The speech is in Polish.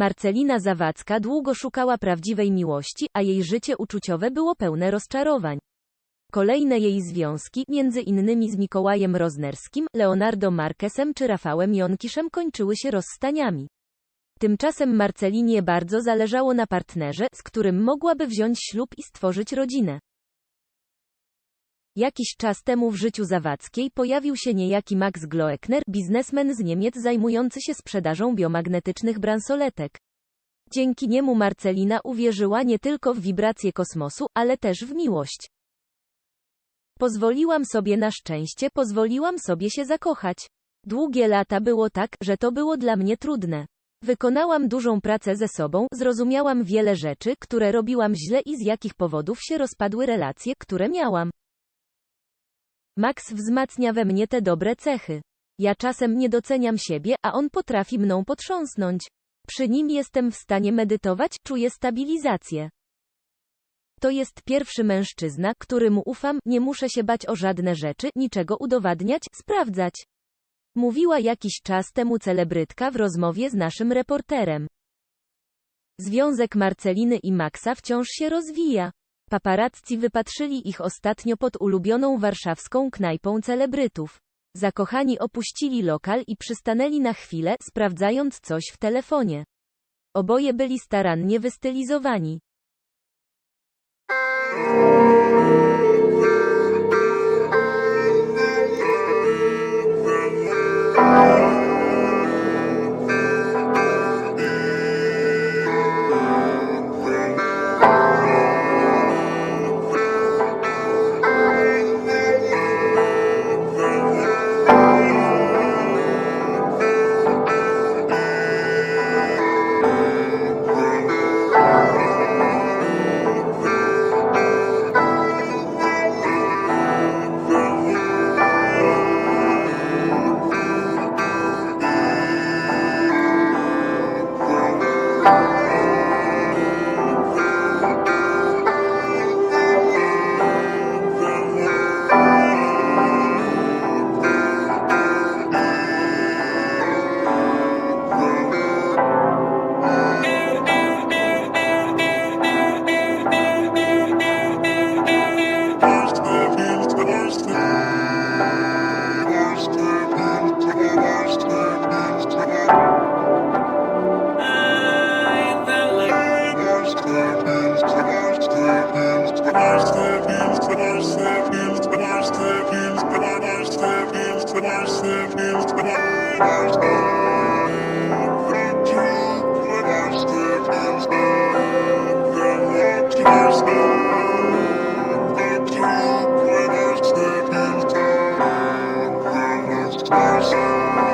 Marcelina Zawadzka długo szukała prawdziwej miłości, a jej życie uczuciowe było pełne rozczarowań. Kolejne jej związki, między innymi z Mikołajem Roznerskim, Leonardo Marquesem czy Rafałem Jonkiszem kończyły się rozstaniami. Tymczasem Marcelinie bardzo zależało na partnerze, z którym mogłaby wziąć ślub i stworzyć rodzinę. Jakiś czas temu w życiu Zawadzkiej pojawił się niejaki Max Gloeckner, biznesmen z Niemiec zajmujący się sprzedażą biomagnetycznych bransoletek. Dzięki niemu Marcelina uwierzyła nie tylko w wibracje kosmosu, ale też w miłość. Pozwoliłam sobie na szczęście, pozwoliłam sobie się zakochać. Długie lata było tak, że to było dla mnie trudne. Wykonałam dużą pracę ze sobą, zrozumiałam wiele rzeczy, które robiłam źle i z jakich powodów się rozpadły relacje, które miałam. Max wzmacnia we mnie te dobre cechy. Ja czasem nie doceniam siebie, a on potrafi mną potrząsnąć. Przy nim jestem w stanie medytować, czuję stabilizację. To jest pierwszy mężczyzna, któremu ufam, nie muszę się bać o żadne rzeczy, niczego udowadniać, sprawdzać. Mówiła jakiś czas temu celebrytka w rozmowie z naszym reporterem. Związek Marceliny i Maxa wciąż się rozwija. Paparazzi wypatrzyli ich ostatnio pod ulubioną warszawską knajpą celebrytów. Zakochani opuścili lokal i przystanęli na chwilę, sprawdzając coś w telefonie. Oboje byli starannie wystylizowani. Thursday. thank you